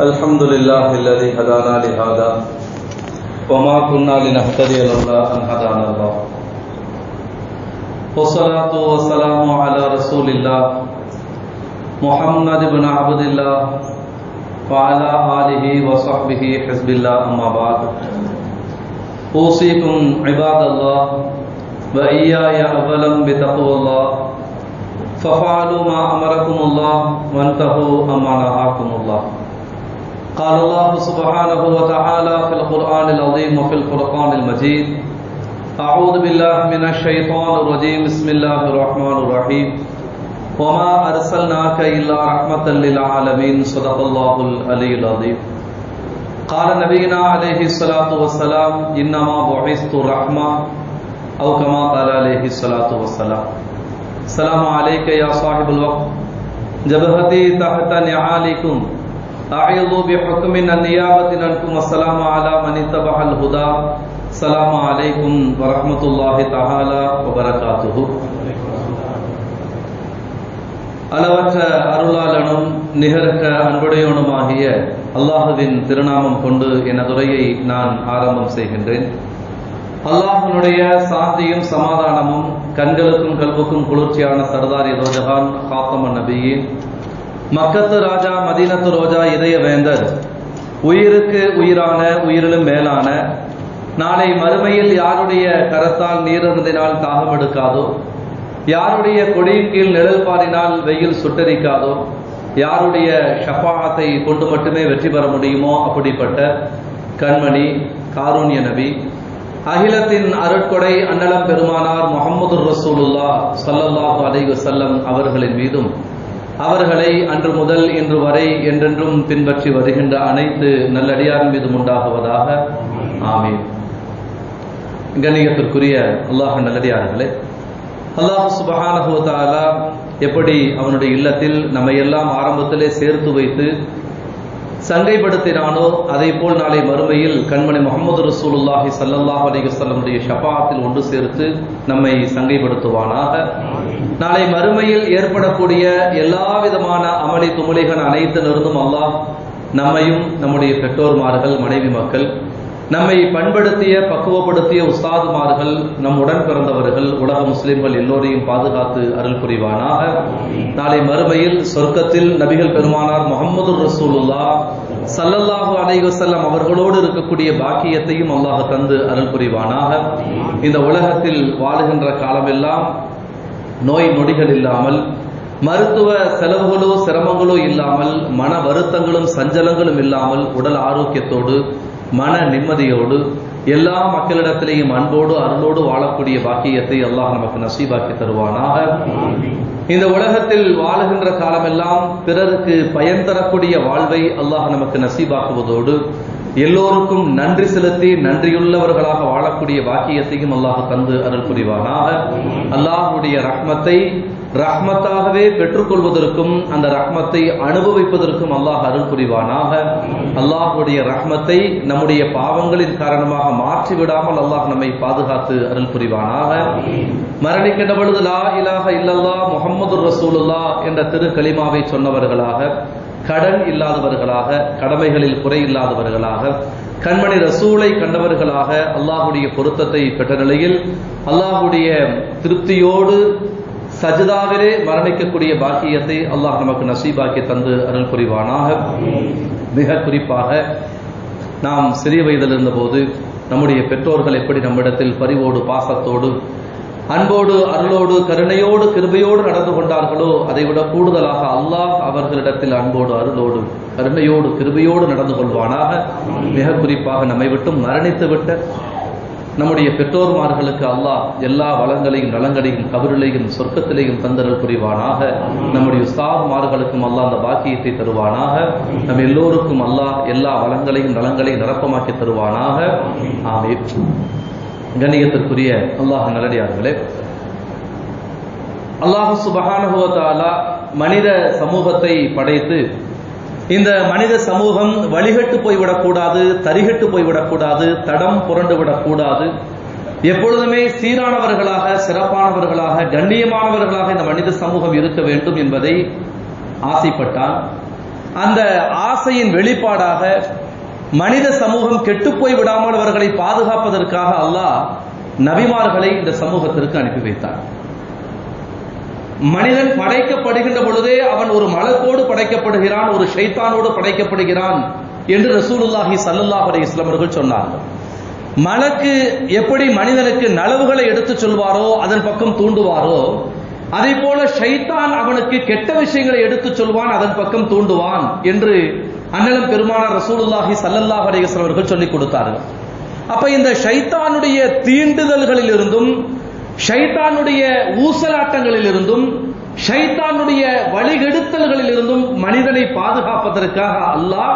الحمد لله الذي هدانا لهذا وما كنا لنهتدي لولا أن هدانا الله والصلاة والسلام على رسول الله محمد بن عبد الله وعلى آله وصحبه حزب الله أما بعد أوصيكم عباد الله وإياي أولا بتقوى الله ففعلوا ما أمركم الله وانتهوا أما نهاكم الله قال الله سبحانه وتعالى في القرآن العظيم وفي القرآن المجيد. أعوذ بالله من الشيطان الرجيم. بسم الله الرحمن الرحيم. وما أرسلناك إلا رحمة للعالمين. صدق الله العلي العظيم. قال نبينا عليه الصلاة والسلام، إنما بعثت رحمة أو كما قال عليه الصلاة والسلام. السلام عليك يا صاحب الوقت. جبهتي تحت نعالكم. أعيض بحكم النيابة عنكم السلام على من اتبع الهدى السلام عليكم ورحمة الله تعالى وبركاته அளவற்ற அருளாளனும் நிகரற்ற அன்புடையவனுமாகிய அல்லாஹுவின் திருநாமம் கொண்டு எனதுரையை நான் ஆரம்பம் செய்கின்றேன் அல்லாஹனுடைய சாந்தியும் சமாதானமும் கண்களுக்கும் கல்வுக்கும் குளிர்ச்சியான சர்தார் ரோஜகான் ஹாத்தம நபியின் மக்கத்து ராஜா மதீனத்து ரோஜா இதய வேந்தர். உயிருக்கு உயிரான உயிரிலும் மேலான. நாளை மறுமையில் யாருடைய கரத்தால் நீரருந்தினால் தாகம் எடுக்காதோ? யாருடைய கொடியின் கீழ் நிழல் பாரினால் வெயில் சுட்டரிக்காதோ? யாருடைய ஷஃபாத்தை கொண்டு மட்டுமே வெற்றி பெற முடியுமோ? அப்படிப்பட்ட கண்மணி காரூண்ய நபி. அகிலத்தின் அருட்கொடை அன்னலம் பெருமானார் முகமது ரசூலுல்லா சல்லல்லாஹு அலை செல்லம் அவர்களின் மீதும் அவர்களை அன்று முதல் இன்று வரை என்றென்றும் பின்பற்றி வருகின்ற அனைத்து நல்லடியார் மீதும் உண்டாகுவதாக. ஆமீன். கணியத்திற்குரிய அல்லாஹ் நல்லடியார்களே அல்லாஹ் சுபஹானஹுவதாலா எப்படி அவனுடைய இல்லத்தில் நம்ம எல்லாம் ஆரம்பத்திலே சேர்த்து வைத்து சங்கைப்படுத்தினானோ அதை போல் நாளை மறுமையில் கண்மணி முகமது ரசூலுல்லாஹி சல்லாஹ் அலிகசல்லமுடைய ஷபாத்தில் ஒன்று சேர்த்து நம்மை சங்கைப்படுத்துவானாக. நாளை மறுமையில் ஏற்படக்கூடிய எல்லா விதமான அமளி துமளிகள் அனைத்திலிருந்தும் அல்லாஹ் நம்மையும் நம்முடைய பெற்றோர்மார்கள் மனைவி மக்கள் நம்மை பண்படுத்திய பக்குவப்படுத்திய உஸ்தாதுமார்கள் நம் உடன் பிறந்தவர்கள் உலக முஸ்லிம்கள் எல்லோரையும் பாதுகாத்து அருள் புரிவானாக. நாளை மறுமையில் சொர்க்கத்தில் நபிகள் பெருமானார் முகமது ரசூலுல்லா சல்லல்லாஹு அலைவசல்லம் அவர்களோடு இருக்கக்கூடிய பாக்கியத்தையும் அல்லாஹ் தந்து அருள் புரிவானாக. இந்த உலகத்தில் வாழுகின்ற காலமெல்லாம் நோய் நொடிகள் இல்லாமல் மருத்துவ செலவுகளோ சிரமங்களோ இல்லாமல் மன வருத்தங்களும் சஞ்சலங்களும் இல்லாமல் உடல் ஆரோக்கியத்தோடு மன நிம்மதியோடு எல்லா மக்களிடத்திலேயும் அன்போடு அருளோடு வாழக்கூடிய பாக்கியத்தை அல்லாஹ் நமக்கு நசீபாக்கி தருவானாக. இந்த உலகத்தில் வாழுகின்ற காலமெல்லாம் பிறருக்கு பயன் தரக்கூடிய வாழ்வை அல்லாஹ் நமக்கு நசீபாக்குவதோடு எல்லோருக்கும் நன்றி செலுத்தி நன்றியுள்ளவர்களாக வாழக்கூடிய பாக்கியத்தையும் அல்லாஹ் தந்து அருள் புரிவானாக. அல்லாஹுடைய ரஹ்மத்தை ரஹ்மத்தாகவே பெற்றுக்கொள்வதற்கும் அந்த ரஹ்மத்தை அனுபவிப்பதற்கும் அல்லாஹ் அருள் புரிவானாக. அல்லாஹுடைய ரஹ்மத்தை நம்முடைய பாவங்களின் காரணமாக மாற்றி விடாமல் அல்லாஹ் நம்மை பாதுகாத்து அருள் புரிவானாக. மரணிக்கின்ற பொழுது லா இலாக இல்லல்லா முகமது ரசூலுல்லா என்ற திரு கலிமாவை சொன்னவர்களாக கடன் இல்லாதவர்களாக கடமைகளில் குறை இல்லாதவர்களாக கண்மணி ரசூலை கண்டவர்களாக அல்லாஹுடைய பொருத்தத்தை பெற்ற நிலையில் அல்லாஹுடைய திருப்தியோடு சஜிதாவிலே மரணிக்கக்கூடிய பாக்கியத்தை அல்லாஹ் நமக்கு நசீபாக்கி தந்து அருள் புரிவானாக மிக குறிப்பாக நாம் சிறிய வயதில் இருந்தபோது நம்முடைய பெற்றோர்கள் எப்படி நம்மிடத்தில் பரிவோடு பாசத்தோடு அன்போடு அருளோடு கருணையோடு கிருபையோடு நடந்து கொண்டார்களோ அதை விட கூடுதலாக அல்லாஹ் அவர்களிடத்தில் அன்போடு அருளோடு கருணையோடு கிருபையோடு நடந்து கொள்வானாக. மிக குறிப்பாக நம்மை விட்டும் மரணித்து விட்ட நம்முடைய பெற்றோர்மார்களுக்கு அல்லாஹ் எல்லா வளங்களையும் நலங்களையும் கபரிலையும் சொர்க்கத்திலையும் தந்தரல் புரிவானாக. நம்முடைய உஸ்தாத்மார்களுக்கும் அல்லாஹ் அந்த பாக்கியத்தை தருவானாக. நம் எல்லோருக்கும் அல்லாஹ் எல்லா வளங்களையும் நலங்களையும் நிரப்பமாக்கி தருவானாக. ஆமே கணியத்திற்குரிய அல்லாஹ் நல்லடியார்களே அல்லாஹு சுபகானுபவத்தாலா மனித சமூகத்தை படைத்து இந்த மனித சமூகம் வழிகட்டு போய்விடக்கூடாது தரிகட்டு போய்விடக்கூடாது தடம் புரண்டு விடக்கூடாது எப்பொழுதுமே சீரானவர்களாக சிறப்பானவர்களாக கண்ணியமானவர்களாக இந்த மனித சமூகம் இருக்க வேண்டும் என்பதை ஆசைப்பட்டான் அந்த ஆசையின் வெளிப்பாடாக மனித சமூகம் கெட்டுப்போய் விடாமல் அவர்களை பாதுகாப்பதற்காக அல்லாஹ் நபிமார்களை இந்த சமூகத்திற்கு அனுப்பி வைத்தார் மனிதன் படைக்கப்படுகின்ற பொழுதே அவன் ஒரு மலக்கோடு படைக்கப்படுகிறான் ஒரு ஷைத்தானோடு படைக்கப்படுகிறான் என்று ரசூலுல்லாஹி சல்லுல்லா அலி இஸ்லாமர்கள் சொன்னார்கள் மலக்கு எப்படி மனிதனுக்கு நலவுகளை எடுத்துச் சொல்வாரோ அதன் பக்கம் தூண்டுவாரோ அதே போல ஷைத்தான் அவனுக்கு கெட்ட விஷயங்களை எடுத்துச் சொல்வான் அதன் பக்கம் தூண்டுவான் என்று அண்ணலம் பெருமானார் ரசூலுல்லாஹி சல்லல்லாஹ் அலைஹி வஸல்லம் அவர்கள் சொல்லிக் கொடுத்தார்கள். அப்ப இந்த ஷைத்தானுடைய தீண்டுதல்களிலிருந்தும் ஷைத்தானுடைய ஊசலாட்டங்களில் இருந்தும் ஷைத்தானுடைய வழிகெடுத்தல்களில் இருந்தும் மனிதனை பாதுகாப்பதற்காக அல்லாஹ்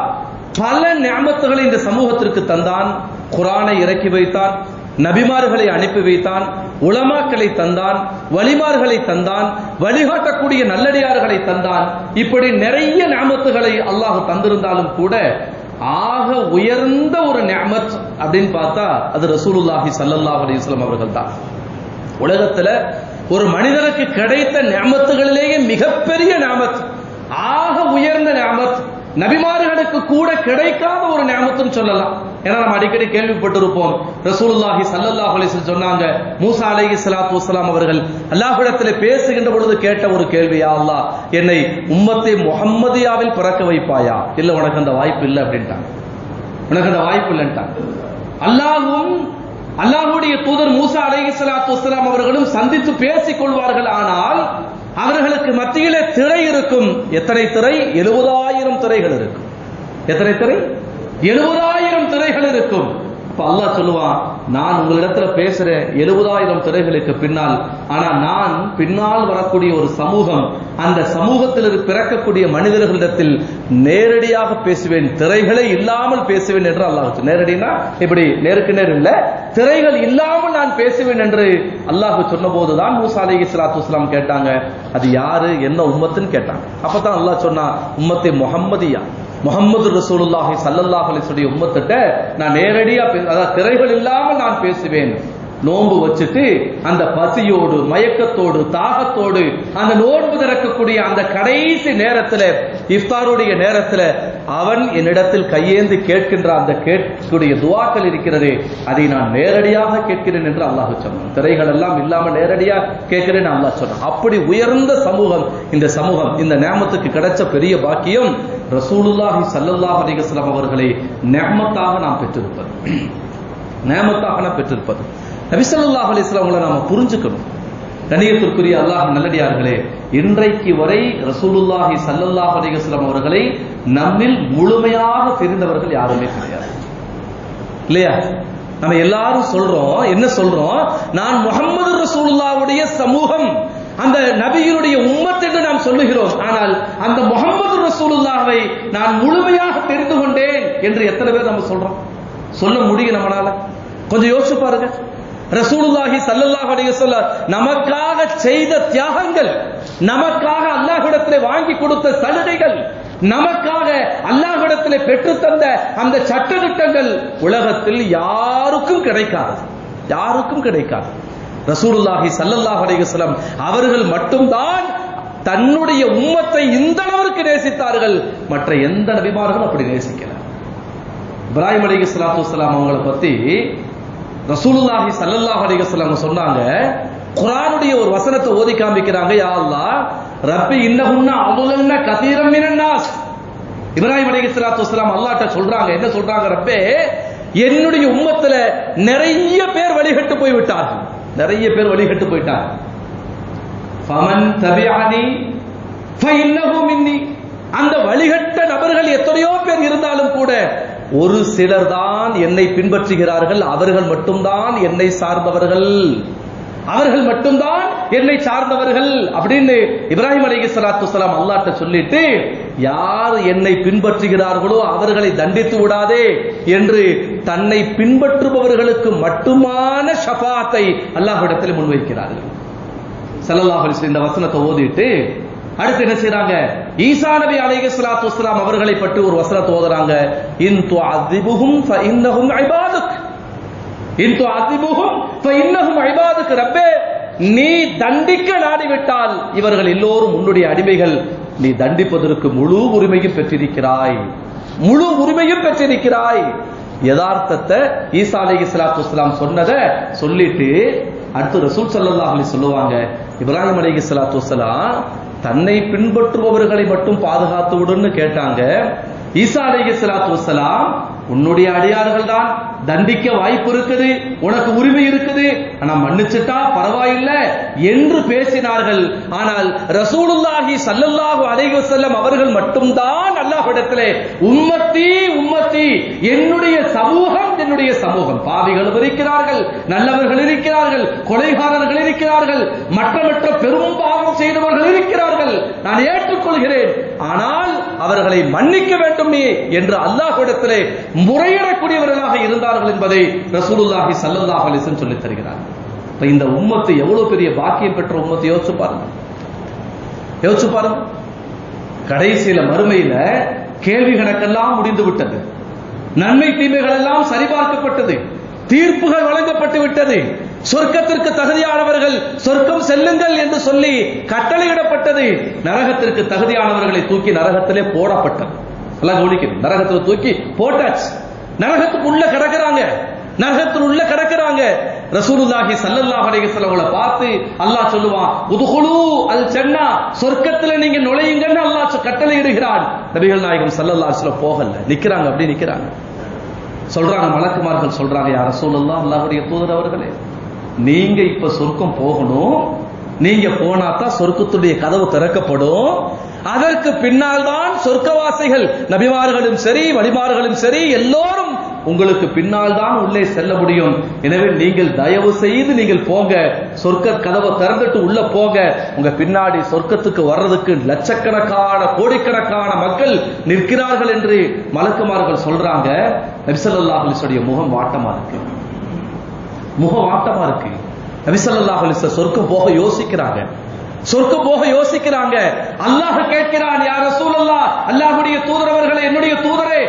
பல ஞாபகத்துகளை இந்த சமூகத்திற்கு தந்தான் குரானை இறக்கி வைத்தான் நபிமார்களை அனுப்பி வைத்தான் உளமாக்களை தந்தான் வழிமார்களை தந்தான் வழிகாட்டக்கூடிய நல்லடியார்களை தந்தான். இப்படி நிறைய ஞாபகத்துகளை அல்லாஹ் தந்திருந்தாலும் கூட ஆக உயர்ந்த ஒரு நியமத் அப்படின்னு பார்த்தா அது ரசூலுல்லாஹி ஸல்லல்லாஹு அலைஹி வஸல்லம் அவர்கள் தான் உலகத்துல ஒரு மனிதனுக்கு கிடைத்த நியமத்துகளிலேயே மிகப்பெரிய நியமத் ஆக உயர்ந்த நியமத் நபிமார்களுக்கு கூட கிடைக்காத ஒரு நியமத்துன்னு சொல்லலாம். ஏன்னா நம்ம அடிக்கடி கேள்விப்பட்டிருப்போம். ரசூலுல்லாஹி சல்லல்லாஹு அலைஹி சொன்னாங்க மூசா அலைஹி ஸலாத்து வஸலாம் அவர்கள் அல்லாஹ்விடத்தில் பேசுகின்ற பொழுது கேட்ட ஒரு கேள்வி யா அல்லாஹ் என்னை உம்மத்தை முஹம்மதியாவில் பிறக்க வைப்பாயா? இல்ல உனக்கு அந்த வாய்ப்பு இல்லை அப்படின்ட்டாங்க. உனக்கு அந்த வாய்ப்பு இல்லைன்ட்டாங்க. அல்லாஹும் அல்லாஹுடைய தூதர் மூசா அலைஹி சலாத்து வஸலாம் அவர்களும் சந்தித்து பேசிக் கொள்வார்கள். ஆனால் அவர்களுக்கு மத்தியிலே திரை இருக்கும். எத்தனை திரை? எழுபதாயிரம் திரைகள் இருக்கும். எத்தனை திரை? எழுபதாயிரம் திரைகள் இருக்கும். அப்ப அல்லாஹ் சொல்லுவான் நான் உங்களிடத்துல பேசுறேன் எழுபதாயிரம் திரைகளுக்கு பின்னால் ஆனா நான் பின்னால் வரக்கூடிய ஒரு சமூகம் அந்த சமூகத்தில் இரு- பிறக்கக்கூடிய மனிதர்களிடத்தில் நேரடியாக பேசுவேன் திரைகளே இல்லாமல் பேசுவேன் என்று அல்லாஹ் நேரடினா இப்படி நேருக்கு நேர் இல்ல திரைகள் இல்லாமல் நான் பேசுவேன் என்று அல்லாஹ் சொன்னபோது தான் மூசா அலைஹி ஸலாத்து வஸலாம் கேட்டாங்க. அது யாரு? என்ன உம்மத்துன்னு கேட்டாங்க. அப்பதான் அல்லாஹ் சொன்னா உம்மத்தை முகம்மதியா முகமது ரசூலுல்லாஹி சல்லல்லாஹ் அலைஹி உம்மத்திட்ட நான் நேரடியாக பே- அதாவது திரைகள் இல்லாமல் நான் பேசுவேன். நோன்பு வச்சுட்டு அந்த பசியோடு மயக்கத்தோடு தாகத்தோடு அந்த நோன்பு திறக்கக்கூடிய அந்த கடைசி நேரத்துல இஃப்தாருடைய நேரத்துல அவன் என்னிடத்தில் கையேந்து கேட்கின்ற அந்த கேட்கக்கூடிய துவாக்கள் இருக்கிறது அதை நான் நேரடியாக கேட்கிறேன் என்று அல்லாஹ் சொன்னான். திரைகள் எல்லாம் இல்லாமல் நேரடியாக கேட்கிறேன் அல்லாஹ் சொன்னான். அப்படி உயர்ந்த சமூகம் இந்த சமூகம் இந்த நேமத்துக்கு கிடைச்ச பெரிய பாக்கியம் ரசூலுல்லாஹி ஸல்லல்லாஹு அலிகஸ்லாம் அவர்களை நேமத்தாக நாம் பெற்றிருப்பது. நேமத்தாக நாம் பெற்றிருப்பது. நபிசல்லாஹ் ஸல்லல்லாஹு அவங்களை நாம புரிஞ்சுக்கணும். கணியத்திற்குரிய அல்லாஹ் நல்லடியார்களே இன்றைக்கு வரை ரசூலுல்லாஹி சல்லல்லாஹ் அலைஹி அவர்களை நம்மில் முழுமையாக தெரிந்தவர்கள் யாருமே கிடையாது. இல்லையா? நம்ம எல்லாரும் சொல்றோம் என்ன சொல்றோம்? நான் முகமது ரசூலுல்லாவுடைய சமூகம் அந்த நபியினுடைய உம்மத் என்று நாம் சொல்லுகிறோம். ஆனால் அந்த முகமது ரசூலுல்லாவை நான் முழுமையாக தெரிந்து கொண்டேன் என்று எத்தனை பேர் நம்ம சொல்றோம்? சொல்ல முடியும் நம்மளால? கொஞ்சம் யோசிச்சு பாருங்க. ரசூலுல்லாஹி ஸல்லல்லாஹு அலைஹி வஸல்லம் நமக்காக செய்த தியாகங்கள் நமக்காக அல்லாஹ்விடத்திலே வாங்கி கொடுத்த சலுகைகள் நமக்காக அல்லாஹ்விடத்திலே பெற்று தந்த அந்த சட்டதிட்டங்கள் உலகத்தில் யாருக்கும் கிடைக்காது. யாருக்கும் கிடைக்காது. ரசூலுல்லாஹி ஸல்லல்லாஹு அலைஹி வஸல்லம் அவர்கள் மட்டும்தான் தன்னுடைய உம்மத்தை இந்த அளவிற்கு நேசித்தார்கள். மற்ற எந்த நபிமார்களும் அப்படி நேசிக்கல. இப்ராஹிம் அலைஹி ஸலாத்து பத்தி ரசூலுல்லாஹி சல்லல்லாஹ் அலைஹி வஸல்லம் சொன்னாங்க குர்ஆனுடைய ஒரு வசனத்தை ஓதி காமிக்கிறாங்க யா அல்லாஹ் ரப்பி இன்னகுன்னா அதுலன்ன கதீரம் மினன்நாஸ் இப்ராஹிம் அலைஹி ஸலாத்து வஸலாம் அல்லாஹ்ட்ட சொல்றாங்க என்ன சொல்றாங்க ரப்பே என்னுடைய உம்மத்துல நிறைய பேர் வழிகட்டு போய் விட்டார்கள் நிறைய பேர் வழிகட்டு போயிட்டாங்க. ஃபமன் தபிஅனி ஃபஇன்னஹு மின்னி. அந்த வழிகட்ட நபர்கள் எத்தனையோ பேர் இருந்தாலும் கூட ஒரு சிலர் தான் என்னை பின்பற்றுகிறார்கள் அவர்கள் மட்டும்தான் என்னை சார்ந்தவர்கள். அவர்கள் மட்டும்தான் என்னை சார்ந்தவர்கள் அப்படின்னு இப்ராஹிம் அலைஹி சலாத்து சலாம் அல்லாட்ட சொல்லிட்டு யார் என்னை பின்பற்றுகிறார்களோ அவர்களை தண்டித்து விடாதே என்று தன்னை பின்பற்றுபவர்களுக்கு மட்டுமான ஷஃபாத்தை அல்லாஹ்விடத்தில் முன்வைக்கிறார்கள். செல்லல்லாஹ் இந்த வசனத்தை ஓதிட்டு அடுத்து என்ன செய்யறாங்க ஈசா நபி அலைஹி ஸலாத்து வஸலாம் அவர்களை பற்றி ஒரு வசனத்தை ஓதுறாங்க இன் துஅதிபுஹும் ஃபஇன்னஹும் இபாதுக். இன் துஅதிபுஹும் ஃபஇன்னஹும் இபாதுக். ரப்பே நீ தண்டிக்க நாடிவிட்டால் இவர்கள் எல்லோரும் உன்னுடைய அடிமைகள். நீ தண்டிப்பதற்கு முழு உரிமையும் பெற்றிருக்கிறாய். முழு உரிமையும் பெற்றிருக்கிறாய். யதார்த்தத்தை ஈசா அலைஹி ஸலாத்து வஸலாம் சொன்னதை சொல்லிட்டு அடுத்து ரசூல் ஸல்லல்லாஹு அலைஹி சொல்லுவாங்க இப்ராஹிம் அலைஹி ஸலாத்து வஸலாம் தன்னை பின்பற்றுபவர்களை மட்டும் பாதுகாத்து விடுன்னு கேட்டாங்க. ஈசா அலைஹி சலாத்து வசலாம் உன்னுடைய அடியார்கள் தான் தண்டிக்க வாய்ப்பு இருக்குது உனக்கு உரிமை இருக்குது. ஆனா மன்னிச்சுட்டா பரவாயில்லை என்று பேசினார்கள். ஆனால் ரசூலுல்லாஹி சல்லல்லாஹு அலைஹி வஸல்லம் அவர்கள் மட்டும்தான் அல்லாஹ்விடத்திலே உம்மத்தி உம்மத்தி என்னுடைய சமூகம் என்னுடைய சமூகம். பாவிகளும் இருக்கிறார்கள் நல்லவர்கள் இருக்கிறார்கள் கொலைகாரர்கள் இருக்கிறார்கள் மற்ற மற்ற பெரும் பாவம் செய்தவர்கள் இருக்கிறார்கள். நான் ஏற்றுக்கொள்கிறேன். ஆனால் அவர்களை மன்னிக்க வேண்டுமே என்று அல்லாஹ்விடத்திலே முறையிடக்கூடியவர்களாக இருந்தார்கள் என்பதை ரசூலுல்லாஹி ஸல்லல்லாஹு அலைஹி வஸல்லம் சொல்லித் தருகிறார். இப்ப இந்த உம்மத்து எவ்வளவு பெரிய பாக்கியம் பெற்ற உம்மத்தை? யோசிச்சு பாருங்க. யோசிச்சு பாருங்க. கடைசியில மறுமையில கேள்வி கணக்கெல்லாம் முடிந்து விட்டது. நன்மை தீமைகள் எல்லாம் சரிபார்க்கப்பட்டது. தீர்ப்புகள் வழங்கப்பட்டு விட்டது. சொர்க்கத்திற்கு தகுதியானவர்கள் சொர்க்கம் செல்லுங்கள் என்று சொல்லி கட்டளையிடப்பட்டது. நரகத்திற்கு தகுதியானவர்களை தூக்கி நரகத்திலே போடப்பட்டது. எல்லாம் கவனிக்கணும். நரகத்தில் தூக்கி போட்டாச்சு. நரகத்துக்கு உள்ள கிடக்குறாங்க. நரகத்தில் உள்ள கிடக்குறாங்க. ரசூலுல்லாஹி சல்லல்லாஹு அலைஹி வஸல்லம் பார்த்து அல்லாஹ் சொல்லுவான் உதுகுலு அல் ஜன்னா சொர்க்கத்துல நீங்க நுழையுங்கன்னு அல்லாஹ் கட்டளை இடுகிறான் நபிகள் நாயகம் சல்லல்லாஹு அலைஹி போகல. நிக்கிறாங்க அப்படி நிக்கிறாங்க. சொல்றாங்க மலக்குமார்கள் சொல்றாங்க யார் ரசூலுல்லாஹ் அல்லாஹ்வுடைய தூதர் அவர்களே நீங்க இப்ப சொர்க்கம் போகணும். நீங்க போனா தான் சொர்க்கத்துடைய கதவு திறக்கப்படும். அதற்கு பின்னால் தான் சொர்க்கவாசிகள் நபிமார்களும் சரி வழிமார்களும் சரி எல்லோரும் உங்களுக்கு பின்னால் தான் உள்ளே செல்ல முடியும். எனவே நீங்கள் தயவு செய்து நீங்கள் போங்க. சொர்க்க கதவை திறந்துட்டு உள்ள போங்க. உங்க பின்னாடி சொர்க்கத்துக்கு வர்றதுக்கு லட்சக்கணக்கான கோடிக்கணக்கான மக்கள் நிற்கிறார்கள் என்று மலக்குமார்கள் சொல்றாங்க. நபிசல்லாஹலிசுடைய முகம் வாட்டமா இருக்கு? முகம் வாட்டமா இருக்கு? நபிசல்லாஹலிச சொர்க்கம் போக யோசிக்கிறாங்க. சொர்க்க போக யோசிக்கிறாங்க. அல்லாஹ் கேட்கிறான் யார் சூழல்லா அல்லாஹுடைய தூதரவர்களே என்னுடைய தூதரே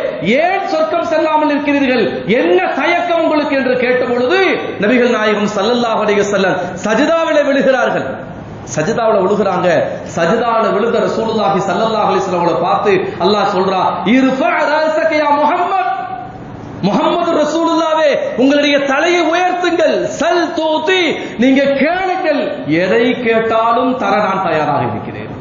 ஏன் சொர்க்கம் செல்லாமல் இருக்கிறீர்கள் என்ன தயக்கம் உங்களுக்கு? என்று கேட்ட பொழுது நபிகள் நாயகம் சல்லல்லாஹ் அலைய வஸல்லம் சஜிதாவில விழுகிறார்கள். சஜிதாவுல விழுகிறாங்க. சஜிதாவுல விழுகிற ரசூலுல்லாஹி சல்லல்லாஹ் அலைஹி வஸல்லம் பார்த்து அல்லாஹ் சொல்றா இர்ஃபா ரஸக யா முஹம்மத். முகமது ரசூலுல்லாவே உங்களுடைய தலையை உயர்த்துங்கள். சல் தூத்தி நீங்க கேளுங்கள் எதை கேட்டாலும் தர நான் தயாராக இருக்கிறேன்.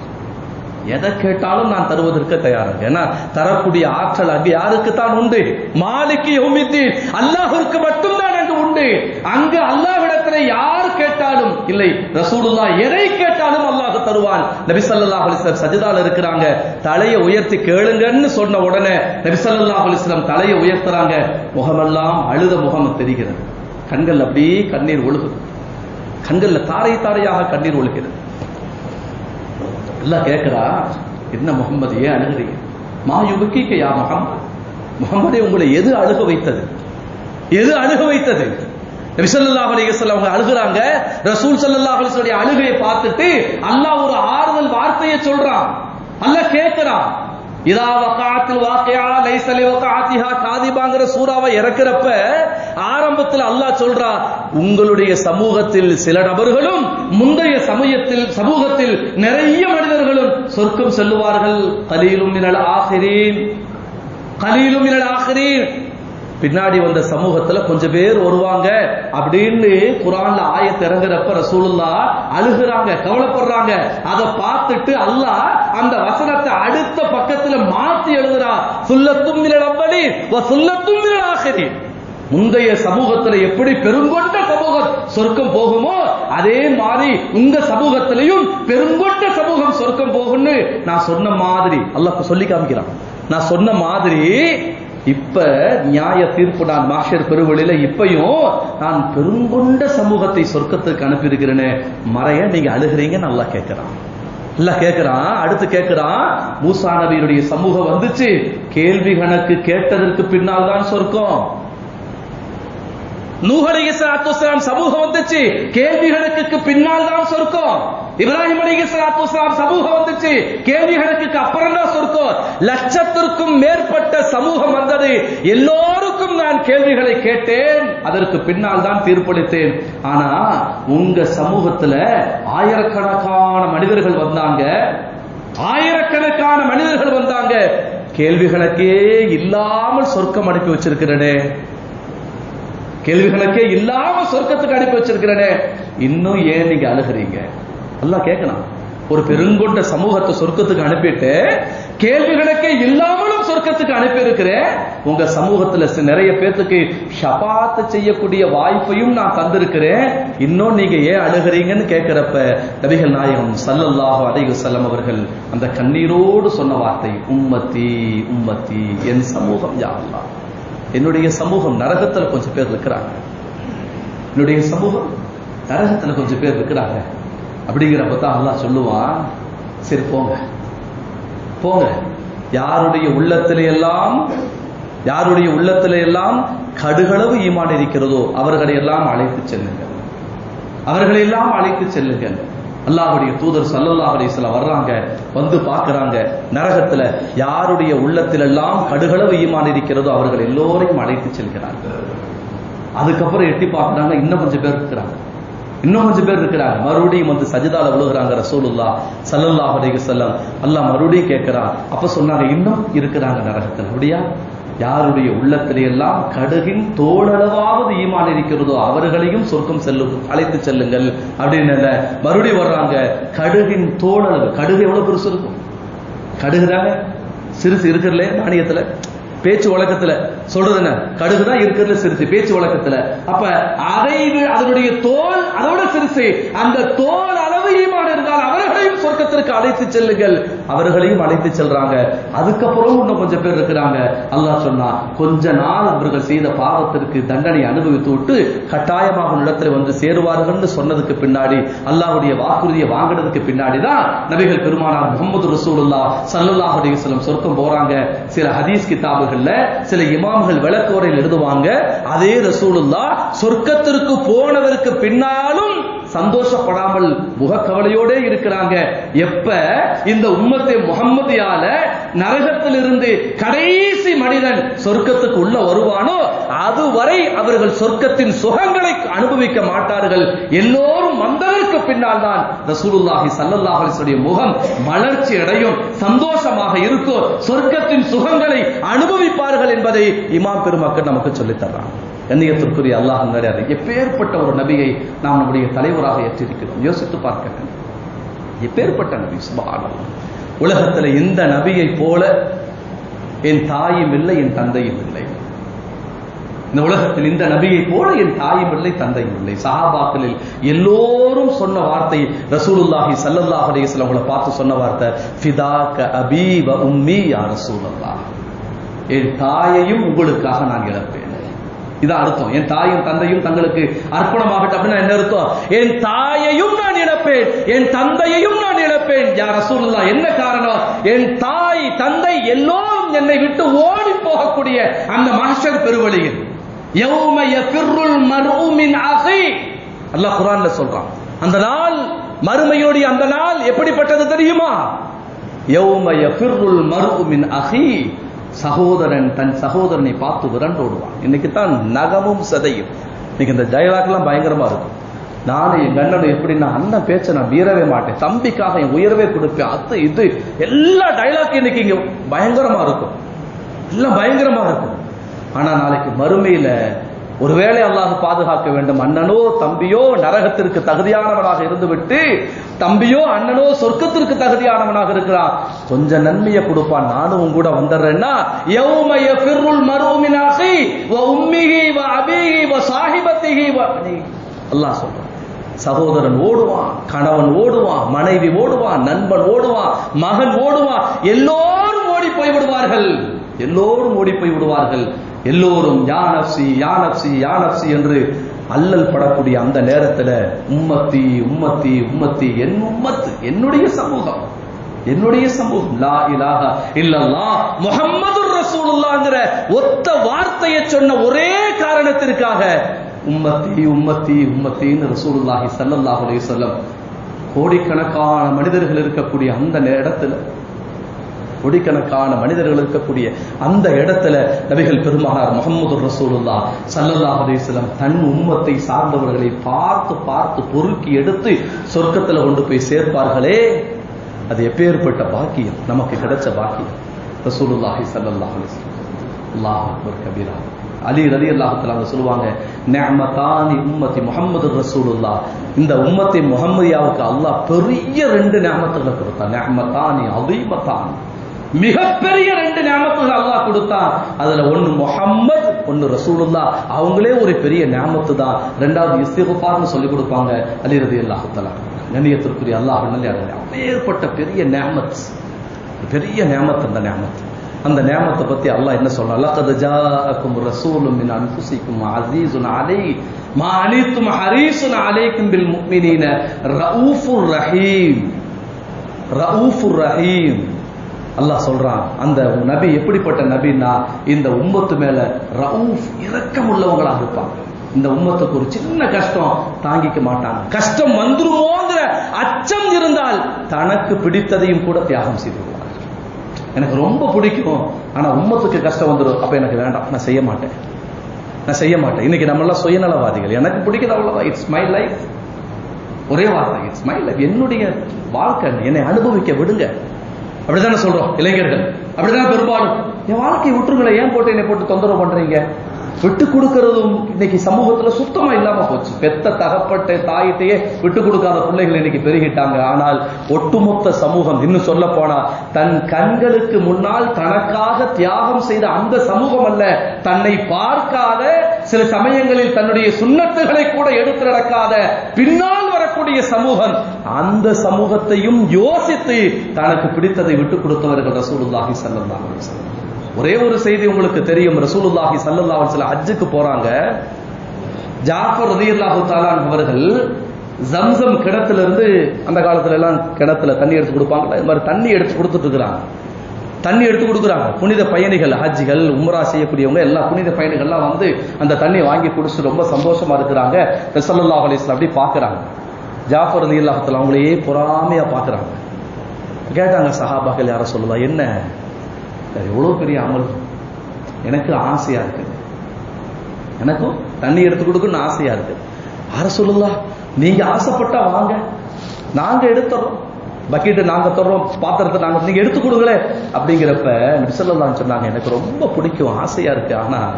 எதை கேட்டாலும் நான் தருவதற்கு தயாராக ஏன்னா தரக்கூடிய ஆற்றல் அங்கு யாருக்கு தான் உண்டு? மாலிக்கு யௌமித்தீன் அல்லாஹிற்கு மட்டும்தான் அங்கு உண்டு. அங்கு அல்லாஹ்விடத்தில் யார் கேட்டாலும் இல்லை ரசூலுல்லா எதை கேட்டாலும் அல்லாஹ் தருவான். நபி ஸல்லல்லாஹு அலைஹி சஜிதால இருக்கிறாங்க தலையை உயர்த்தி கேளுங்கன்னு சொன்ன உடனே நபி ஸல்லல்லாஹு அலைஹி தலையை உயர்த்துறாங்க. முகமெல்லாம் அழுத முகம் தெரிகிறது. கண்கள் அப்படியே கண்ணீர் ஒழுகுது. கண்களில் தாரை தாரையாக கண்ணீர் ஒழுகிறது. எல்லாம் கேட்கிறா என்ன முகம்மது? ஏன் அழுகிறீங்க? மா யுபக்கிக்க யா முகம் முகம்மதே உங்களை எது அழுக வைத்தது? எது அழுக வைத்தது? ரிசல்லா ஸல்லல்லாஹு அவங்க அழுகுறாங்க. ரசூல் சல்லா அலைஹி அழுகையை பார்த்துட்டு அல்லாஹ் ஒரு ஆறுதல் வார்த்தையை சொல்றான். அல்ல கேட்கிறான் இதா வக்காத்தில் வாக்கையா லைசலி வக்காத்திஹா காதிபாங்கிற சூறாவை இறக்குறப்ப ஆரம்பத்தில் அல்லாஹ் சொல்றா உங்களுடைய சமூகத்தில் சில நபர்களும் முந்தைய சமயத்தில் சமூகத்தில் நிறைய மனிதர்களும் சொர்க்கம் செல்லுவார்கள். கலீலும் மினல் ஆகிரீன் கலீலும் மினல் ஆகிரீன் பின்னாடி வந்த சமூகத்துல கொஞ்சம் பேர் வருவாங்க அப்படின்னு குரான்ல ஆயத் இறங்குறப்ப ரசூலுல்லா அழுகுறாங்க கவலைப்படுறாங்க. அதை பார்த்துட்டு அல்லாஹ் அந்த வசனத்தை அடுத்த பக்கத்துல மாத்தி எழுதுறா. சுல்லத்தும் அப்படி அவ்வளி சுல்லத்தும் மினல் முந்தைய சமூகத்துல எப்படி பெருங்கொண்ட சமூகம் சொர்க்கம் போகுமோ அதே மாதிரி உங்க சமூகத்திலையும் பெருங்கொண்ட சமூகம் சொர்க்கம் போகும்னு நான் சொன்ன மாதிரி அல்லாஹ் சொல்லி காமிக்கிறான். நான் சொன்ன மாதிரி இப்ப நியாய தீர்ப்பு நான் மாஷர் பெருவழியில இப்பயும் நான் பெருங்கொண்ட சமூகத்தை சொர்க்கத்துக்கு அனுப்பியிருக்கிறேன்னு மறைய நீங்க அழுகிறீங்க நல்லா கேட்கிறான். நல்லா கேட்கிறான் அடுத்து கேட்கிறான் மூசா நபியுடைய சமூகம் வந்துச்சு. கேள்வி கணக்கு கேட்டதற்கு பின்னால் தான் சொர்க்கம். நூஹ் சமூகம் வந்துச்சு. கேள்வி கணக்குக்கு பின்னால் தான் சொர்க்கம். இப்ராஹிம் அலைஹிஸ்ஸலாத்து சமூகம் வந்துச்சு. கேள்வி கணக்குக்கு அப்புறம் தான் சொர்க்கம். லட்சத்திற்கும் மேற்பட்ட சமூகம் வந்தது. எல்லோருக்கும் நான் கேள்விகளை கேட்டேன். அதற்கு பின்னால் தான் தீர்ப்பளித்தேன். ஆனா உங்க சமூகத்துல ஆயிரக்கணக்கான மனிதர்கள் வந்தாங்க. ஆயிரக்கணக்கான மனிதர்கள் வந்தாங்க. கேள்விகளுக்கே இல்லாமல் சொர்க்கம் அனுப்பி வச்சிருக்கிறனே. கேள்விகளுக்கே இல்லாமல் இல்லாம சொர்க்கத்துக்கு அனுப்பி வச்சிருக்கிறனே. இன்னும் ஏன் நீங்க அழுகிறீங்க? எல்லாம் கேட்கணும் ஒரு பெருங்கொண்ட சமூகத்தை சொர்க்கத்துக்கு அனுப்பிட்டு கேள்வி கணக்கே இல்லாமலும் சொர்க்கத்துக்கு அனுப்பி இருக்கிறேன் உங்க சமூகத்துல நிறைய பேர்த்துக்கு ஷபாத்து செய்யக்கூடிய வாய்ப்பையும் நான் தந்திருக்கிறேன். இன்னும் நீங்க ஏன் அழுகிறீங்கன்னு கேட்கிறப்ப நபிகள் நாயகம் சல்லல்லாஹ் அலைகு சல்லம் அவர்கள் அந்த கண்ணீரோடு சொன்ன வார்த்தை உம்மத்தி உம்மத்தி என் சமூகம் யா என்னுடைய சமூகம் நரகத்துல கொஞ்சம் பேர் இருக்கிறாங்க. என்னுடைய சமூகம் நரகத்துல கொஞ்சம் பேர் இருக்கிறாங்க. அப்படிங்கிறப்ப தான் அல்லாஹ் சொல்லுவான் சரி போங்க. போங்க. யாருடைய உள்ளத்திலே எல்லாம் யாருடைய உள்ளத்திலே எல்லாம் கடுகளவு ஈமான் இருக்கிறதோ அவர்களை எல்லாம் அழைத்து செல்லுங்கள். அவர்களை எல்லாம் அழைத்து செல்லுங்கள். அல்லாஹுடைய தூதர் ஸல்லல்லாஹு சில வர்றாங்க வந்து பார்க்கறாங்க. நரகத்துல யாருடைய உள்ளத்திலெல்லாம் கடுகளவு ஈமான் இருக்கிறதோ அவர்கள் எல்லோரையும் அழைத்து செல்கிறார்கள். அதுக்கப்புறம் எட்டி பார்க்கறாங்க இன்னும் கொஞ்சம் பேர் இருக்கிறாங்க. இன்னும் கொஞ்சம் பேர் இருக்கிறாங்க. மறுபடியும் வந்து சஜிதால விழுகிறாங்க ரசூலுல்லா சல்லல்லா அலைஹி செல்லம் அல்லாஹ் மறுபடியும் கேட்கிறான். அப்ப சொன்னாங்க இன்னும் இருக்கிறாங்க நரகத்தில். அப்படியா? யாருடைய உள்ளத்திலையெல்லாம் கடுகின் தோளளவாவது ஈமான் இருக்கிறதோ அவர்களையும் சொர்க்கம் செல்லும் அழைத்து செல்லுங்கள் அப்படின்னு மறுபடியும் வர்றாங்க கடுகின் தோளளவு கடுகு எவ்வளவு பெருசு இருக்கும்? கடுகு தானே சிறுசு இருக்கிறதுல நாணயத்துல. பேச்சு வழக்கத்துல சொல்றது என்ன? கடுகு தான் இருக்கிறதுல சிறுசு பேச்சு வழக்கத்துல. அப்ப அதை அதனுடைய தோல் அதோட சிறுசு அந்த தோல் அவர்களையும் சொர்க்கத்திற்கு அழைத்து செல்லுங்கள். அவர்களையும் அழைத்து செல்றாங்க. அதுக்கப்புறம் இன்னும் கொஞ்சம் பேர் இருக்கிறாங்க. அல்லாஹ் சொன்னா கொஞ்ச நாள் அவர்கள் செய்த பாவத்திற்கு தண்டனை அனுபவித்து விட்டு கட்டாயமாக இடத்துல வந்து சேருவார்கள்னு சொன்னதுக்கு பின்னாடி அல்லாஹுடைய வாக்குறுதியை வாங்கினதுக்கு பின்னாடி தான் நபிகள் பெருமானார் முகமது ரசூலுல்லா சல்லுல்லாஹ் அலைஹி சொர்க்கம் போறாங்க. சில ஹதீஸ் கிதாபுகள்ல சில இமாம்கள் விளக்கோரையில் எழுதுவாங்க அதே ரசூலுல்லா சொர்க்கத்திற்கு போனதற்கு பின்னாலும் சந்தோஷப்படாமல் முகக்கவலையோட இருக்கிறாங்க. எப்ப? இந்த உம்மத்தை முகம்மதியால நரகத்திலிருந்து கடைசி மனிதன் சொர்க்கத்துக்கு உள்ள வருவானோ அதுவரை அவர்கள் சொர்க்கத்தின் சுகங்களை அனுபவிக்க மாட்டார்கள். எல்லோரும் வந்ததற்கு பின்னால் தான் ரசூலுல்லாஹி ஸல்லல்லாஹு முகம் மலர்ச்சி அடையும் சந்தோஷமாக இருக்கும். சொர்க்கத்தின் சுகங்களை அனுபவிப்பார்கள் என்பதை இமாம் பெருமக்கள் நமக்கு சொல்லித் தர்றாங்க. கண்ணியத்திற்குரிய அல்லாஹ் நிறையாது எப்பேற்பட்ட ஒரு நபியை நாம் நம்முடைய தலைவராக ஏற்றிருக்கிறோம். யோசித்து பார்க்க வேண்டும் எப்பேற்பட்ட நபி? சுபஹானல்லாஹ் உலகத்துல இந்த நபியை போல என் தாயும் இல்லை என் தந்தையும் இல்லை. இந்த உலகத்தில் இந்த நபியை போல என் தாயும் இல்லை தந்தையும் இல்லை. சஹாபாக்களில் எல்லோரும் சொன்ன வார்த்தை ரசூலுல்லாஹி சல்லல்லாஹ் அலிஸ்லாம் வஸல்லம் அவங்களை பார்த்து சொன்ன வார்த்தை ஃபிதாக அபீ வ உம்மி யா ரசூலல்லாஹ். என் தாயையும் உங்களுக்காக நான் இழப்பேன். இதான் அர்த்தம். என் தாயும் தந்தையும் தங்களுக்கு அர்ப்பணமாகட்டும் அப்படின்னா என்ன அர்த்தம்? என் தாயையும் நான் இழப்பேன். என் தந்தையையும் நான் இழப்பேன். யார் ரசூலுல்லா என்ன காரணம்? என் தாய் தந்தை எல்லோரும் என்னை விட்டு ஓடி போகக்கூடிய அந்த மனுஷர் பெருவழியில். யௌம யஃபிர்ருல் மர்உ மின் அஹி. அல்லாஹ் குர்ஆன்ல சொல்றான். அந்த நாள் மறுமையுடைய அந்த நாள் எப்படிப்பட்டது தெரியுமா? யௌம யஃபிர்ருல் மர்உ மின் அஹி. சகோதரன் தன் சகோதரனை பார்த்து விரண்டோடுவான். இன்னைக்கு தான் நகமும் சதையும். இன்னைக்கு இந்த டைலாக்லாம் பயங்கரமா இருக்கும். நானும் என் கண்ணனும் எப்படின்னா அண்ணன் பேச்ச நான் மீறவே மாட்டேன். தம்பிக்காக என் உயர்வே கொடுப்பேன். அது இது எல்லா டைலாக் இன்னைக்கு இங்க பயங்கரமா இருக்கும். எல்லாம் பயங்கரமா இருக்கும். ஆனா நாளைக்கு மறுமையில ஒருவேளை அல்லாஹ் பாதுகாக்க வேண்டும். அண்ணனோ தம்பியோ நரகத்திற்கு தகுதியானவனாக இருந்துவிட்டு தம்பியோ அண்ணனோ சொர்க்கத்திற்கு தகுதியானவனாக இருக்கிறான் கொஞ்சம் நன்மையை கொடுப்பான் நானும் உன் கூட வந்துடுறேன்னா யௌம யஃபிர்ருல் மர்உ வ உம்மிஹி வ அபீஹி வ சாஹிபத்திஹி வ அல்லாஹ் சொல்றான் சகோதரன் ஓடுவான் கணவன் ஓடுவான் மனைவி ஓடுவான் நண்பன் ஓடுவான் மகன் ஓடுவான் எல்லோரும் ஓடி போய் விடுவார்கள் எல்லோரும் ஓடி போய் விடுவார்கள் எல்லோரும் யானப்சி யானப்சி யானப்சி என்று அல்லல் படக்கூடிய அந்த நேரத்துல உம்மத்தி உம்மத்தி உம்மத்தி என் உம்மத்து என்னுடைய சமூகம் என்னுடைய சமூகம் லா இலாக இல்லல்லா முகமது ரசூலுல்லாங்கிற ஒத்த வார்த்தையை சொன்ன ஒரே காரணத்திற்காக உம்மத்தி உம்மத்தி உம்மத்தின்னு ரசூலுல்லாஹி சல்லல்லாஹு அலைஹி வஸல்லம் கோடிக்கணக்கான மனிதர்கள் இருக்கக்கூடிய அந்த இடத்துல கோடிக்கணக்கான மனிதர்கள் இருக்கக்கூடிய அந்த இடத்துல நபிகள் பெருமானார் முகமது ரசூலுல்லா சல்லல்லா அலைஹி தன் உம்மத்தை சார்ந்தவர்களை பார்த்து பார்த்து பொறுக்கி எடுத்து சொர்க்கத்துல கொண்டு போய் சேர்ப்பார்களே. அது எப்பேற்பட்ட பாக்கியம்? நமக்கு கிடைச்ச பாக்கியம். ரசூலுல்லாஹி சல்லல்லா அலைஹி அல்லாஹ் அக்பர் கபீரா. அலி ரலி அல்லாஹத்துல சொல்லுவாங்க நேமத்தானி உம்மத்தி முகமது ரசூலுல்லா இந்த உம்மத்தை முகமதியாவுக்கு அல்லாஹ் பெரிய ரெண்டு நேமத்துகளை கொடுத்தான். நேமத்தானி அதீமத்தான் மிகப்பெரிய ரெண்டு நியாமத்துகள் அல்லாஹ் கொடுத்தான். அதுல ஒன்னு முஹம்மத் ஒன்னு ரசூலுல்லா அவங்களே ஒரு பெரிய நியாமத்து தான். ரெண்டாவது இஸ்திகுஃபார்னு சொல்லி கொடுப்பாங்க. அலி ரதி அல்லாஹு தலா கண்ணியத்திற்குரிய அல்லாஹ் அப்பேற்பட்ட பெரிய நேமத் பெரிய நியாமத் அந்த நியாமத் அந்த நேமத்தை பத்தி அல்லாஹ் என்ன சொல்றான் லaqad ஜாஅக்கும் ரசூலும் மின் அன்ஃபுசிக்கும் அஸீஸுன் அலை மா அனித்தும் ஹரீஸுன் அலைக்கும் பில் முஃமினீன ரவூஃபுர் ரஹீம். ரഊஃபுர் ரஹீம். அல்லாஹ் சொல்றான் அந்த நபி எப்படிப்பட்ட நபின்னா இந்த உம்மத்து மேல ரவுஃப் இரக்கம் உள்ளவங்களா இருப்பாங்க. இந்த உம்மத்துக்கு ஒரு சின்ன கஷ்டம் தாங்கிக்க மாட்டாங்க. கஷ்டம் வந்துருமோங்கிற அச்சம் இருந்தால் தனக்கு பிடித்ததையும் கூட தியாகம் செய்து எனக்கு ரொம்ப பிடிக்கும் ஆனா உம்மத்துக்கு கஷ்டம் வந்துடும் அப்ப எனக்கு வேண்டாம் நான் செய்ய மாட்டேன். நான் செய்ய மாட்டேன். இன்னைக்கு நம்ம எல்லாம் சுயநலவாதிகள். எனக்கு பிடிக்கிறது அவ்வளவுதான். இட்ஸ் மை லைஃப் ஒரே வார்த்தை இட்ஸ் மை லைஃப் என்னுடைய வாழ்க்கை என்னை அனுபவிக்க விடுங்க. அப்படித்தானே சொல்றோம் இளைஞர்கள். அப்படிதான் பெரும்பாலும். என் வாழ்க்கையை விட்டுருங்களேன் ஏன் போட்டு என்னை போட்டு தொந்தரவு பண்றீங்க? விட்டு கொடுக்கறதும் இன்னைக்கு சமூகத்துல சுத்தமா இல்லாம போச்சு. பெத்த தகப்பட்ட தாயிட்டையே விட்டு கொடுக்காத பிள்ளைகள் இன்னைக்கு பெருகிட்டாங்க. ஆனால் ஒட்டுமொத்த சமூகம் இன்னும் சொல்ல போனா தன் கண்களுக்கு முன்னால் தனக்காக தியாகம் செய்த அந்த சமூகம் அல்ல தன்னை பார்க்காத சில சமயங்களில் தன்னுடைய சுண்ணத்துகளை கூட எடுத்து நடக்காத பின்னால் வாழக்கூடிய சமூகம் அந்த சமூகத்தையும் யோசித்து தனக்கு பிடித்ததை விட்டு கொடுத்தவர்கள் ரசூலுல்லாஹி சல்லல்லாஹு அலைஹி வஸல்லம். ஒரே ஒரு செய்தி உங்களுக்கு தெரியும். ரசூலுல்லாஹி சல்லல்லாஹு அலைஹி வஸல்லம் ஹஜ்ஜுக்கு போறாங்க. ஜாஃபர் ரலியல்லாஹு தஆலா அவர்கள் ஜம்சம் கிணத்துல இருந்து அந்த காலத்துல எல்லாம் கிணத்துல தண்ணி எடுத்து கொடுப்பாங்களா இது மாதிரி தண்ணி எடுத்து கொடுத்துட்டு இருக்கிறாங்க. தண்ணி எடுத்து கொடுக்குறாங்க. புனித பயணிகள் ஹஜ்ஜிகள் உம்ரா செய்யக்கூடியவங்க எல்லா புனித பயணிகள்லாம் வந்து அந்த தண்ணியை வாங்கி குடிச்சு ரொம்ப சந்தோஷமா இருக்கிறாங்க. ரசல்லா அலிஸ்லாம் அப்படி பாக்குறாங்க ஜாஃபர் நீர் தஆலா அவங்களையே பொறாமையா பார்க்குறாங்க. கேட்டாங்க சஹாபாக்கள் யாரை சொல்லலாம் என்ன? எவ்வளோ எவ்வளவு பெரிய அமல். எனக்கு ஆசையா இருக்கு. எனக்கும் தண்ணி எடுத்து கொடுக்கணும்னு ஆசையா இருக்கு. யார சொல்லலாம் நீங்க ஆசைப்பட்டா வாங்க. நாங்க எடுத்துறோம். பக்கெட்டு நாங்க தர்றோம். பாத்திரத்தை நாங்க நீங்க எடுத்து கொடுங்களே. அப்படிங்கிறப்ப நபிசல்லாம் சொன்னாங்க எனக்கு ரொம்ப பிடிக்கும். ஆசையா இருக்கு. ஆனா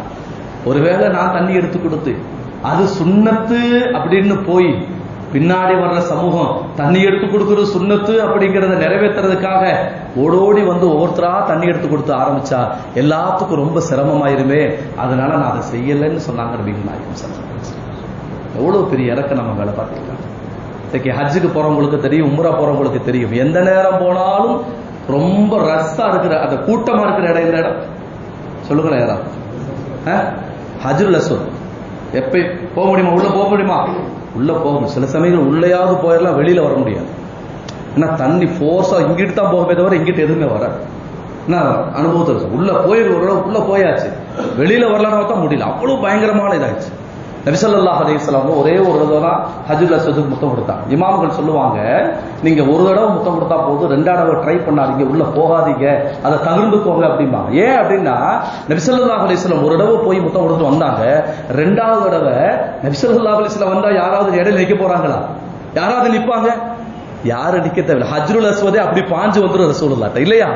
ஒருவேளை நான் தண்ணி எடுத்து கொடுத்து அது சுண்ணத்து அப்படின்னு போய் பின்னாடி வர்ற சமூகம் தண்ணி எடுத்து கொடுக்கறது சுண்ணத்து அப்படிங்கறத நிறைவேற்றுறதுக்காக ஓடோடி வந்து ஒவ்வொருத்தரா தண்ணி எடுத்து கொடுத்து ஆரம்பிச்சா எல்லாத்துக்கும் ரொம்ப சிரமமாயிருமே. அதனால நான் அதை செய்யலைன்னு சொன்னாங்க நபிகள் நாயகம் எவ்வளவு பெரிய இறக்க நம்ம மேல பார்த்துக்கலாம் இன்னைக்கு ஹஜ்ஜுக்கு போறவங்களுக்கு தெரியும் உம்ரா போறவங்களுக்கு தெரியும். எந்த நேரம் போனாலும் ரொம்ப ரஸ்ஸா இருக்கிற அந்த கூட்டமா இருக்கிற இடம் இந்த இடம்? சொல்லுங்களேன் யாராவது. அஹ்? ஹஜ்ருல் அஸ்வத் எப்ப போக முடியுமா? உள்ள போக முடியுமா? உள்ள போகணும் சில சமயங்கள் உள்ளேயாவது போயிடலாம் வெளியில வர முடியாது. ஏன்னா தண்ணி ஃபோர்ஸாக இங்கிட்டு தான் போகவே தவிர இங்கிட்டு எதுவுமே வராது. என்ன அனுபவத்தில் இருக்கு. உள்ள போயிரு ஒரு உள்ள போயாச்சு. வெளியில வரலான்னு தான் முடியல. அவ்வளவு பயங்கரமான இதாச்சு நபிசல்லாஹ் அலைஹிஸ்ஸலாம் ஒரே ஒரு தடவை தான் ஹஜ்ஜுல் முத்தம் கொடுத்தாங்க. இமாம்கள் சொல்லுவாங்க நீங்க ஒரு தடவை முத்தம் கொடுத்தா போதும் ரெண்டாவது தடவை ட்ரை பண்ணாதீங்க உள்ள போகாதீங்க அதை தகுந்துக்கோங்க அப்படிம்பாங்க. ஏன் அப்படின்னா நபிசல்லாஹ் அலைஹிஸ்ஸலாம் ஒரு தடவை போய் முத்தம் கொடுத்து வந்தாங்க. ரெண்டாவது தடவை நபிசல்லாஹ் அலைஹிஸ்ஸலாம் வந்தா யாராவது இடையில நிற்க போறாங்களா? யாராவது நிப்பாங்க? யாரும் நிக்க தேவையில்லை ஹஜ்ருல் அஸ்வதே அப்படி பாஞ்சு வந்துடும் ரசூலுல்லாட்ட இல்லையா?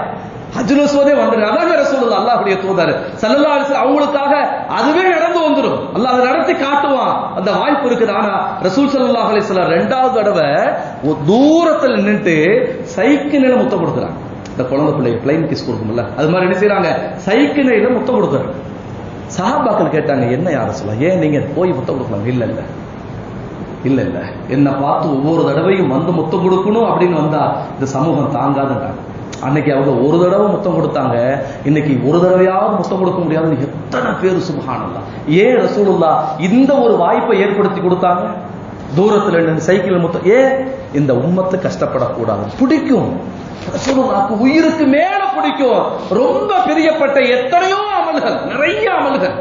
ஹஜ்ருல் அஸ்வதே வந்துடும் அதாங்க ரசூலுல்லா அல்லாஹுடைய தூதர். சல்லல்லா அலிஸ் அவங்களுக்காக அதுவே நடந்து வந்துடும் அல்லாஹ் அதை நடத்தி காட்டுவான். அந்த வாய்ப்பு இருக்குது. ஆனா ரசூல் சல்லா அலைஹி ரெண்டாவது தடவை தூரத்தில் நின்றுட்டு நின்னுட்டு முத்தம் கொடுக்குறாங்க இந்த குழந்தை பிள்ளை பிளைன் கிஸ் கொடுக்கும்ல. அது மாதிரி என்ன செய்யறாங்க சைக்கிளில் முத்தம் கொடுக்குறாங்க சஹாபாக்கள் கேட்டாங்க என்ன யார சொல்லலாம் ஏன் நீங்க போய் முத்தம் கொடுக்கலாம் இல்ல இல்ல. இல்ல இல்ல. என்ன பார்த்து ஒவ்வொரு தடவையும் வந்து முத்தம் கொடுக்கணும். அப்படின்னு வந்தா இந்த சமூகம் தாங்காதுன்றாங்க. அன்னைக்கு அவங்க ஒரு தடவை முத்தம் கொடுத்தாங்க. இன்னைக்கு ஒரு தடவையாவது முத்தம் கொடுக்க முடியாதுன்னு எத்தனை பேர் சுபகானல்லா ஏன் ரசூலுல்லா இந்த ஒரு வாய்ப்பை ஏற்படுத்தி கொடுத்தாங்க? தூரத்தில் நின்று சைக்கிள் முத்தம். ஏன் இந்த உம்மத்து கஷ்டப்படக்கூடாது. பிடிக்கும். ரசூலுல்லாக்கு உயிருக்கு மேல பிடிக்கும். ரொம்ப பிரியப்பட்ட எத்தனையோ அமல்கள் நிறைய அமல்கள்.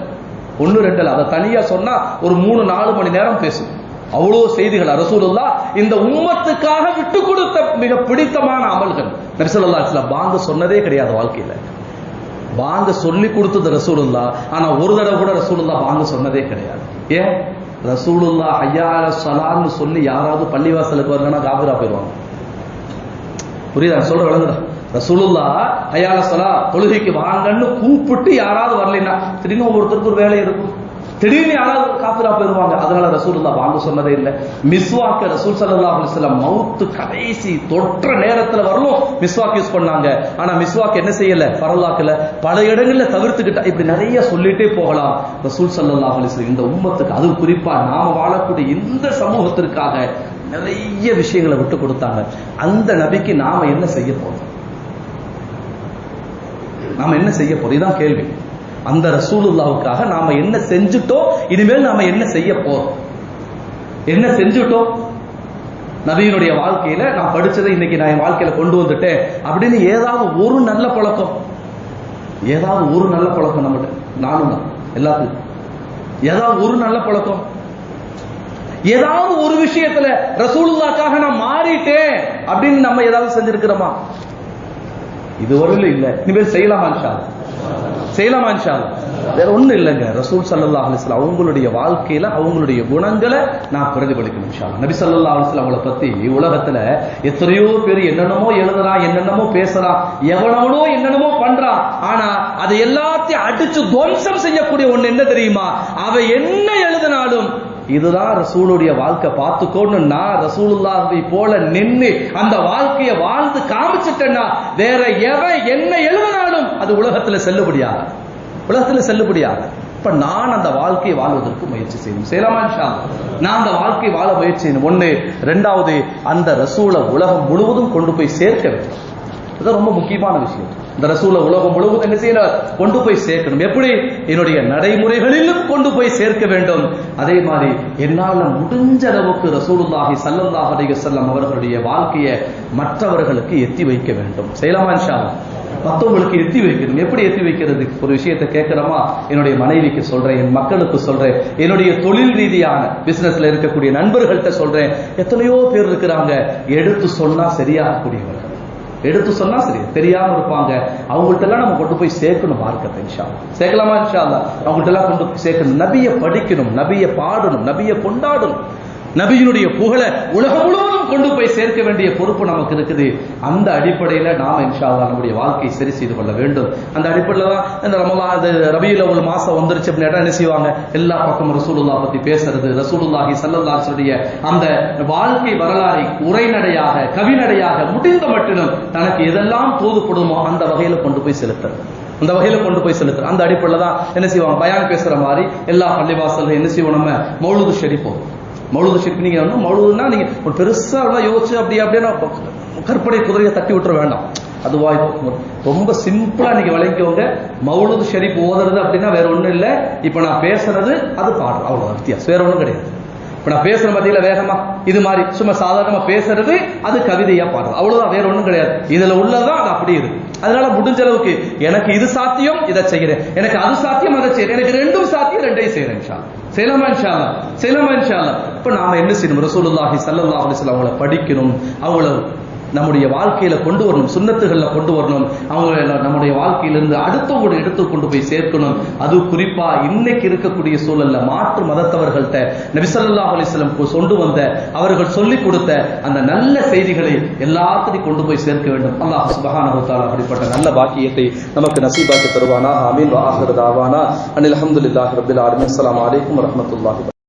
ஒன்று ரெண்டு அதை தனியா சொன்னா ஒரு மூணு நாலு மணி நேரம் பேசும். அவ்வளவு செய்திகள்? அரசூலுல்லா இந்த உம்மத்துக்காக விட்டு கொடுத்த மிக பிடித்தமான அமல்கள். நரிசல்லா இஸ்லாம் பாங்க சொன்னதே கிடையாது வாழ்க்கையில. பாங்க சொல்லி கொடுத்தது ரசூலுல்லா ஆனா ஒரு தடவை கூட ரசூலுல்லா பாங்க சொன்னதே கிடையாது. ஏன்? ரசூலுல்லா ஐயா சலான்னு சொல்லி யாராவது பள்ளிவாசலுக்கு வரலன்னா காபிரா போயிடுவாங்க. புரியுதா? சொல்ற விளங்குதா ரசூலுல்லா ஐயா சலா தொழுகைக்கு வாங்கன்னு கூப்பிட்டு யாராவது வரலைன்னா திடீர்னு ஒவ்வொருத்தருக்கு ஒரு வேலை இருக்கும். திடீர்னு யாராவது காப்பிரா போயிருவாங்க. அதனால ரசூலுல்லா வாங்க சொன்னதே இல்லை. மிஸ்வாக்க ரசூல் சல்லா அலிஸ்லாம் மவுத்து கடைசி தொற்ற நேரத்துல வரலும் மிஸ்வாக் யூஸ் பண்ணாங்க. ஆனா மிஸ்வாக் என்ன செய்யல? பரலாக்கல பல இடங்கள்ல தவிர்த்துக்கிட்டா. இப்படி நிறைய சொல்லிட்டே போகலாம். ரசூல் சல்லா அலிஸ்லாம் இந்த உம்மத்துக்கு. அது குறிப்பா நாம வாழக்கூடிய இந்த சமூகத்திற்காக நிறைய விஷயங்களை விட்டு கொடுத்தாங்க. அந்த நபிக்கு நாம என்ன செய்ய போறோம்? நாம என்ன செய்ய போறோம்? இதுதான் கேள்வி. அந்த ரசூலுல்லாவுக்காக நாம என்ன செஞ்சுட்டோம் இனிமேல் நாம என்ன செய்ய போறோம்? என்ன செஞ்சுட்டோம்? நபியினுடைய வாழ்க்கையில நான் படிச்சதை இன்னைக்கு நான் என் வாழ்க்கையில கொண்டு வந்துட்டேன் அப்படின்னு ஏதாவது ஒரு நல்ல பழக்கம். ஏதாவது ஒரு நல்ல பழக்கம் நம்மகிட்ட. நானும் தான். எல்லாத்துக்கும். ஏதாவது ஒரு நல்ல பழக்கம். ஏதாவது ஒரு விஷயத்துல ரசூலுல்லாக்காக நான் மாறிட்டேன் அப்படின்னு நம்ம ஏதாவது செஞ்சிருக்கிறோமா? இதுவரையிலும் இல்ல. இனிமேல் செய்யலாமா இன்ஷா செய்யலாமா இன்ஷா வேற ஒண்ணு இல்லைங்க. ரசூல் சல்லா அலைஹி அவங்களுடைய வாழ்க்கையில அவங்களுடைய குணங்களை நான் பிரதிபலிக்கணும் இன்ஷா நபி சல்லா அலைஹி அவங்கள பத்தி உலகத்துல எத்தனையோ பேர் என்னென்னமோ எழுதுறான் என்னென்னமோ பேசுறான் எவனவனோ என்னென்னமோ பண்றான் ஆனா அதை எல்லாத்தையும் அடிச்சு துவம்சம் செய்யக்கூடிய ஒண்ணு என்ன தெரியுமா? அவ என்ன எழுதினாலும் இதுதான் ரசூலுடைய வாழ்க்கை. பார்த்துக்கோன்னு நான் ரசூலுல்லாஹை போல நின்று அந்த வாழ்க்கையை வாழ்ந்து காமிச்சிட்டேன்னா வேற எவன் என்ன எழுதினாலும் அது உலகத்துல செல்லுபடியாக உலகத்துல செல்லுபடியாக இப்ப நான் அந்த வாழ்க்கையை வாழ்வதற்கு முயற்சி செய்யணும். செய்யலாமா நான் அந்த வாழ்க்கை வாழ முயற்சி செய்யணும். ஒண்ணு ரெண்டாவது அந்த ரசூலை உலகம் முழுவதும் கொண்டு போய் சேர்க்க வேண்டும். இது ரொம்ப முக்கியமான விஷயம். இந்த ரசூலை உலகம் முழுவதும் என்ன செய்யணும் கொண்டு போய் சேர்க்கணும். எப்படி? என்னுடைய நடைமுறைகளிலும் கொண்டு போய் சேர்க்க வேண்டும். அதே மாதிரி என்னால முடிஞ்ச அளவுக்கு ரசூலுல்லாஹி ஸல்லல்லாஹு அலைஹி செல்லம் அவர்களுடைய வாழ்க்கையை மற்றவர்களுக்கு எத்தி வைக்க வேண்டும். செய்யலாமா இன்ஷா மற்றவங்களுக்கு மத்தவங்களுக்கு எத்தி வைக்கணும். எப்படி எத்தி வைக்கிறது? ஒரு விஷயத்தை கேட்கிறோமா என்னுடைய மனைவிக்கு சொல்றேன் என் மக்களுக்கு சொல்றேன் என்னுடைய தொழில் ரீதியான பிசினஸ்ல இருக்கக்கூடிய நண்பர்கள்ட்ட சொல்றேன். எத்தனையோ பேர் இருக்கிறாங்க. எடுத்து சொன்னா சரியாகக்கூடியவர்கள். எடுத்து சொன்னா சரி தெரியாம இருப்பாங்க. அவங்கள்ட்ட எல்லாம் நம்ம கொண்டு போய் சேர்க்கணும் மார்க்கத்தை இன்ஷா சேர்க்கலாமா இன்ஷா அவங்கள்ட்ட எல்லாம் கொண்டு போய் சேர்க்கணும். நபியை படிக்கணும் நபியை பாடணும் நபியை கொண்டாடணும். நபியினுடைய புகழ உலகம் முழுவதும் கொண்டு போய் சேர்க்க வேண்டிய பொறுப்பு நமக்கு இருக்குது. அந்த அடிப்படையில நாம இன்ஷா நம்முடைய வாழ்க்கையை சரி செய்து கொள்ள வேண்டும். அந்த அடிப்படையில தான் இந்த ரமலா அது ரபியுல் ஒரு மாசம் வந்துருச்சு அப்படின்னு என்ன செய்வாங்க? எல்லா பக்கமும் ரசூலுல்லா பத்தி பேசுறது ரசூலுல்லாஹி ஸல்லல்லாஹுடைய அந்த வாழ்க்கை வரலாறை உரைநடையாக கவிநடையாக முடிந்த மட்டிலும் தனக்கு எதெல்லாம் தோதுப்படுமோ அந்த வகையில கொண்டு போய் செலுத்துறது. அந்த வகையில கொண்டு போய் செலுத்துறது. அந்த அடிப்படையில தான் என்ன செய்வாங்க? பயான் பேசுற மாதிரி எல்லா பள்ளிவாசல்கள் என்ன செய்வோம் நம்ம? மௌலுது ஷெரிப்போம் மழுது ஷெரீஃப் நீங்க வந்து நீங்கள் ஒரு பெருசாக எல்லாம் யோசிச்சு அப்படி அப்படியே கற்பனை குதிரையை தட்டி விட்டுற வேண்டாம். அது வாய்ப்பு. ரொம்ப சிம்பிளாக நீங்கள் விளங்கிக்கோங்க. மவுளுது ஷெரீப் ஓதுறது அப்படின்னா வேற ஒன்றும் இல்லை. இப்போ நான் பேசுறது அது பாடுறது. அவ்வளோ வித்தியாசம். வேற ஒன்றும் கிடையாது. இப்போ நான் பேசுற மத்தியில வேகமா இது மாதிரி சும்மா சாதாரணமாக பேசுறது அது கவிதையாக பாடுறது. அவ்வளோதான் வேற ஒன்றும் கிடையாது. இதில் உள்ளதான் அது அப்படி இருக்கு. அதனால முடிஞ்ச அளவுக்கு எனக்கு இது சாத்தியம் இதை செய்கிறேன். எனக்கு அது சாத்தியம் அதை செய்கிறேன். எனக்கு ரெண்டும் சாத்தியம் ரெண்டையும் செய்கிறேன் இன்ஷா செய்யலாமா இன்ஷா அல்லாஹ்? செய்யலாமா இன்ஷா அல்லாஹ்? இப்ப நாம என்ன செய்யணும் ரசூலுல்லாஹி ஸல்லல்லாஹு அலைஹி அவங்கள படிக்கணும் அவங்கள நம்முடைய வாழ்க்கையில கொண்டு வரணும் சுண்ணத்துகள்ல கொண்டு வரணும். அவங்கள நம்முடைய வாழ்க்கையிலிருந்து அடுத்தவங்களோட எடுத்து கொண்டு போய் சேர்க்கணும். அது குறிப்பா இன்னைக்கு இருக்கக்கூடிய சூழல்ல மாற்று மதத்தவர்கள்ட்ட நபிசல்லா அலிஸ்லம் கொண்டு வந்த அவர்கள் சொல்லிக் கொடுத்த அந்த நல்ல செய்திகளை எல்லாத்தையும் கொண்டு போய் சேர்க்க வேண்டும். அல்லாஹ் சுபஹானஹு அப்படிப்பட்ட நல்ல பாக்கியத்தை நமக்கு நசீபாக்கி தருவானா அமீன் வ ஆவானா தாவானா. அனில் அல்ஹம்துலில்லாஹி ரபில் ஆலமீன். அஸ்லாம் வலைக்கம் வரமத்துல்லாஹி